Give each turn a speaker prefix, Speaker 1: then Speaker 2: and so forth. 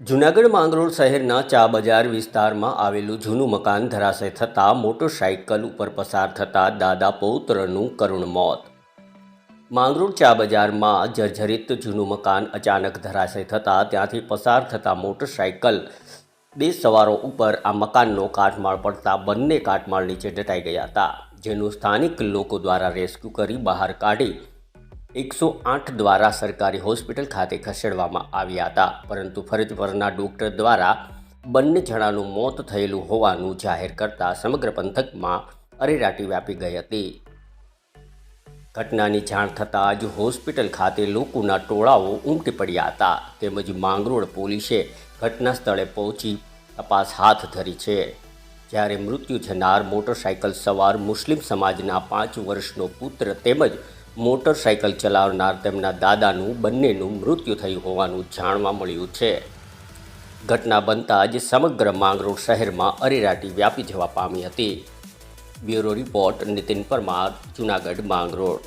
Speaker 1: જૂનાગઢ માંગરોળ શહેરના ચા બજાર વિસ્તારમાં આવેલું જૂનું મકાન ધરાશય થતાં મોટરસાઇકલ ઉપર પસાર થતાં દાદા પૌત્રનું કરુણ મોત. માંગરોળ ચા બજારમાં જર્જરિત જૂનું મકાન અચાનક ધરાશય થતાં ત્યાંથી પસાર થતાં મોટરસાઇકલ બે સવારો ઉપર આ મકાનનો કાટમાળ પડતા બંને કાટમાળ નીચે દટાઈ ગયા હતા, જેનું સ્થાનિક લોકો દ્વારા રેસ્ક્યુ કરી બહાર કાઢી એકસો આઠ દ્વારા સરકારી હોસ્પિટલ ખાતે ખસેડવામાં આવ્યા હતા. પરંતુ ફરજ પરના ડોક્ટર દ્વારા બંને જણાનું મોત થયેલું હોવાનું જાહેર કરતા સમગ્ર પંથકમાં અરેરાટી વ્યાપી ગઈ હતી. ઘટનાની જાણ થતાં જ હોસ્પિટલ ખાતે લોકોના ટોળાઓ ઉમટી પડ્યા હતા. તેમજ માંગરોળ પોલીસે ઘટના સ્થળે પહોંચી તપાસ હાથ ધરી છે. જ્યારે મૃત્યુ થનાર મોટરસાયકલ સવાર મુસ્લિમ સમાજના પાંચ વર્ષનો પુત્ર તેમજ મોટરસાયકલ ચલાવનાર તેમના દાદાનું બંનેનું મૃત્યુ થયું હોવાનું જાણવા મળ્યું છે. ઘટના બનતા જ સમગ્ર માંગરોળ શહેરમાં અરેરાટી વ્યાપી જવા પામી હતી. Bureau report Nitin Parmar, Junagadh, Mangrol.